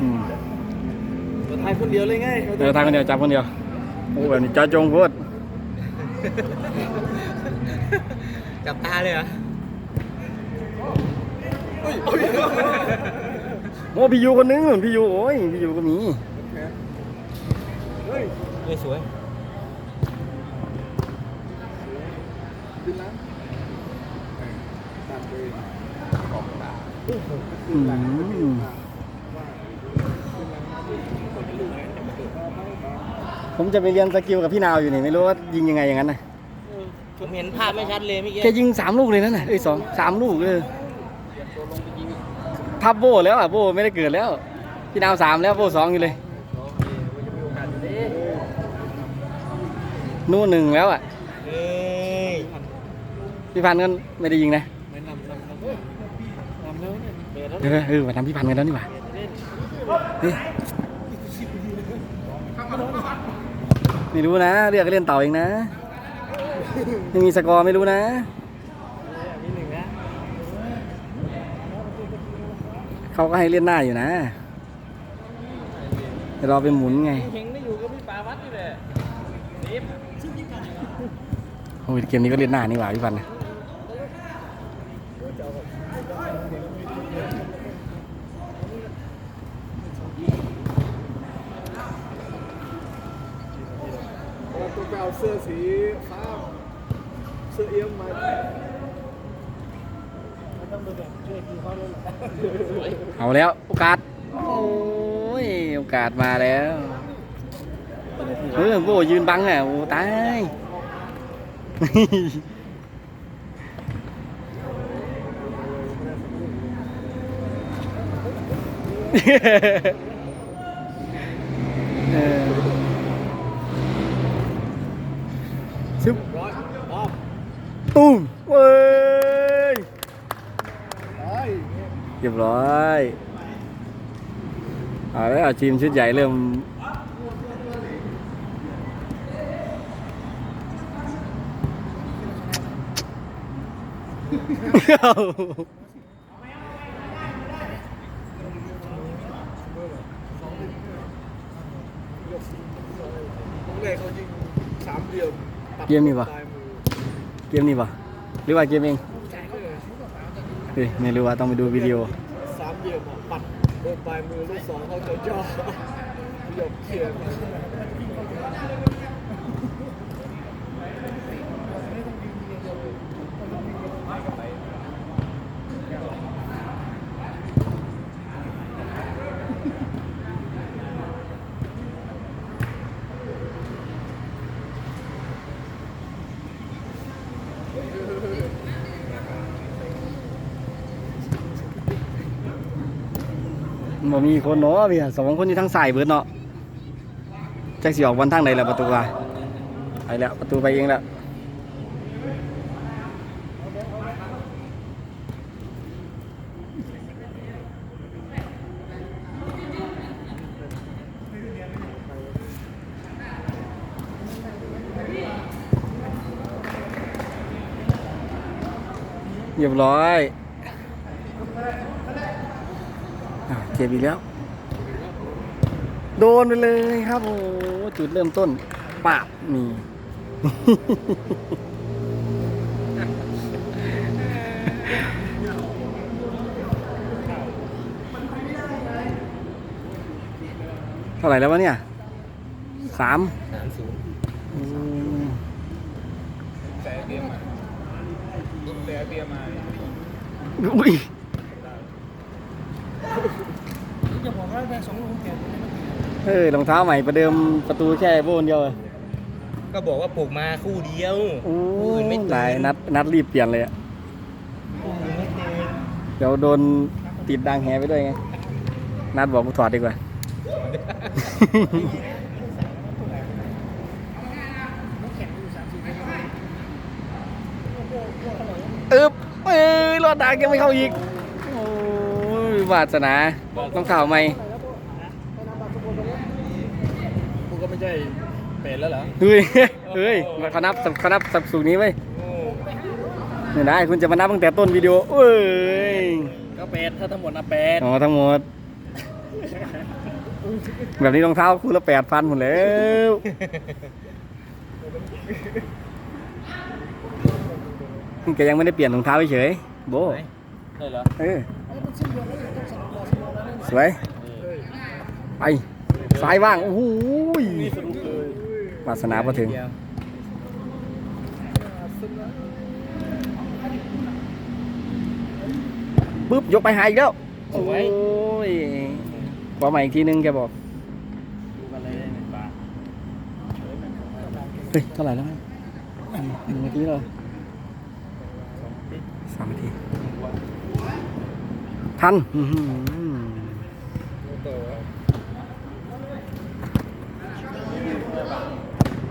อืมตัวไทยคนเดียวเลยไงเดินทางคนเดียวจับคนเดียวโอ้แบบนี้จ้าจงโพูดจับตาเลยเหรอโอ้พี่ยูคนนึงพี่ยูโอ้ยพี่ยูก็มีเฮ้ยสวยอืม ผมจะไปเรียนสกิลกับพี่นาวอยู่นี่ไม่รู้ว่ายิงยังไงอย่างนั้นนะผมเห็นภาพไม่ชัดเลยเมื่อกี้แกยิงสามลูกเลยนั่นน่ะเอ้ยสองสามลูกเลยทับโบแล้วอะโบไม่ได้เกิดแล้ว พี่นาวสามแล้วโบสองอยู่เลยนู่นหนึ่งแล้วอะเฮ้ยพี่พันธ์ก็ไม่ได้ยิงนะไม่นำนำนำนำแล้วเนี่ยเบรแล้วเออเออมาทำพี่พันธ์กันแล้วนี่หว่าเฮ้ย ไม่รู้นะเรียกก็เล่นต่อเองนะไม่มีสกอร์ไม่รู้นะมีหนึ่งนะเขาก็ให้เล่นหน้าอยู่นะแต่เราไปหมุนไงเฮงได้อยู่กับพี่ปาวัดนี่แหละนิฟโอ้ยเกมนี้ก็เล่นหน้านี่หว่าพี่พันธ์นะ เราต้องไปเอาเสื้อสีฟ้าเสื้อเอี้ยมมาเอาแล้วโอกาส โอ้ยโอกาสมาแล้วเออโบยืนบังอะโอ้ตายเออซึบ ร้อยรอบ ตุ้มเว้ยเรียบร้อยเอาแล้วทีมชุดใหญ่เริ่มเยี่ยมตัดเกมนี้ปะ เกมนี้ปะหรือว่าเกมเองเฮ้ยไม่รู้ว่าต้องไปดูวิดีโอสามเหลี่ยมอะปัดโดนปลายมือลูกสองเขาจะจ่อหยกเขียน บ่มีคนเนาะพี่สองคนอยู่ทางสายเบิดเนาะแจ็คสิออกบอลทางไหนล่ะประตูว่าไปแล้วประตูไปเองแล้วเรียบร้อยอะ เจ็บอีกแล้ว โดนไปเลยครับโอ้โหจุดเริ่มต้นปาบนี่เท่าไหร่แล้ววะเนี่ยสามสามศูนย์อืมแต่เบียร์มาแต่เบียร์มาอุ้ย จะบอกว่าแม่สองลูกแกเออรองเท้าใหม่ประเดิมประตูแค่โบนเดียวเลยก็บอกว่าปลูกมาคู่เดียวโอ้คู่อื่นไม่หตื่ลายนนัดนัดรีบเปลี่ยนเลยอะคู่อื่นไม่ตื่นเดี๋ยวโดนติดดังแฮไปด้วยไง นัดบอกกูถอดดีกว่า อึ๊บเอ้ยรอดดังยังไม่เข้าอีกโอ้ย วาสนาต้องข่าวไหมกูก็ไม่ใช่เป็นแล้วเหรอ เฮ้ย เฮ้ยเขานับเขานับสับสูงนี้ไว้ยโอ้ไม่ได้คุณจะมานับตั้งแต่ต้นวิดีโอเอ้ย ก็เป็ดถ้าทั้งหมดนะเป็ดอ๋อทั้งหมด แบบนี้รองเท้าคู่ละแปดพันหมดแล้วแกยังไม่ได้เปลี่ยนรองเท้าเฉยๆโบได้เหรอเออ สวยไปสายว่างโอ้โหยวาสนาพอถึงปุ๊บยกไปหายอีกแล้วโอ้ยขอใหม่อีกทีนึงแกบอกเฮ้ยเท่าไหร่แล้วครับหนึ่งนาทีแล้วสามนาที ทันอื้อหือ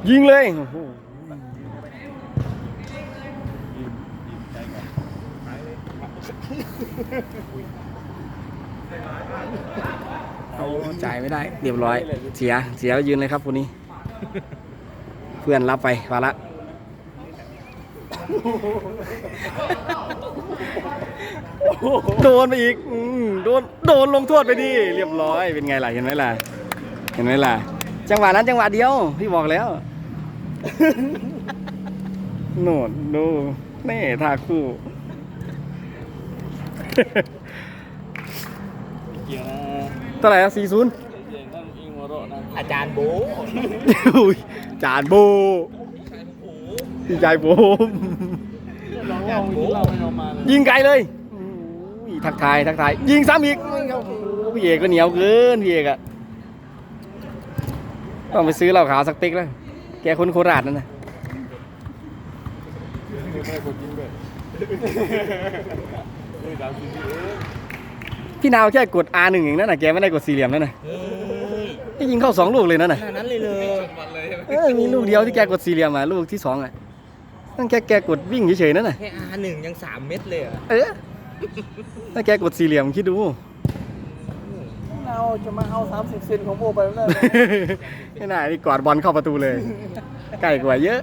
ยิงเลยโอ้โหเอาจ่ายไม่ได้ เรียบร้อย เสีย เสียแล้วยืนเลยครับคนนี้ เพื่อนรับไปมาละโดนไปอีกอืมโดน โดนลงโทษไปดิ เรียบร้อย เป็นไงล่ะ เห็นไหมล่ะ เห็นไหมล่ะ จังหวะนั้นจังหวะเดียว พี่บอกแล้ว โน่นดูแน่ท่าคู่เกี่ยวนะเท่าไหร่สี่ศูนย์เกี่ยวต้องอิงวโรนะอาจารย์โบจานโบพี่ชายผมลองลองยิงเราไม่ลงมาเลยยิงไกลเลยอุ้ยทักทายทักทาย ยิงซ้ำอีกโอ้โหพี่เอกก็เหนียวเกินพี่เอกอะต้องไปซื้อเหล้าขาวสักติ๊กแล้วแกคนโคราชนั่นนะไม่กดยิงด้วยเฮ้ยดาวจริงเอ้ยพี่นาวแค่กด R หนึ่งอย่างนั้นนะแกไม่ได้กดสี่เหลี่ยมนั่นนะเฮ้ยแกยิงเข้าสองลูกเลยนั่นน่ะขนาดนั้นเลยเลยเออมีลูกเดียวที่แกกดสี่เหลี่ยมอะลูกที่สองอะนั่นแกแกกดวิ่งเฉยๆนั่นน่ะแค่อาหนึ่งยังสามเม็ดเลยเหรอะเออถ้าแกกดสี่เหลี่ยมคิดดู เราจะมาเอา30เซนของโบไปแล้วไม่น่านี่กอดบอลเข้าประตูเลยใกล้กว่าเยอะ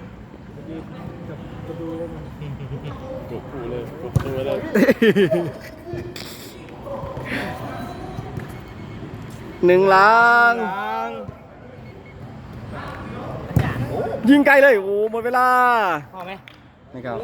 กดกูเลยกดตัวเลยหนึ่งล้างล้าง ยิงไกลเลย โอ้หมดเวลา พอไหมไม่เข้า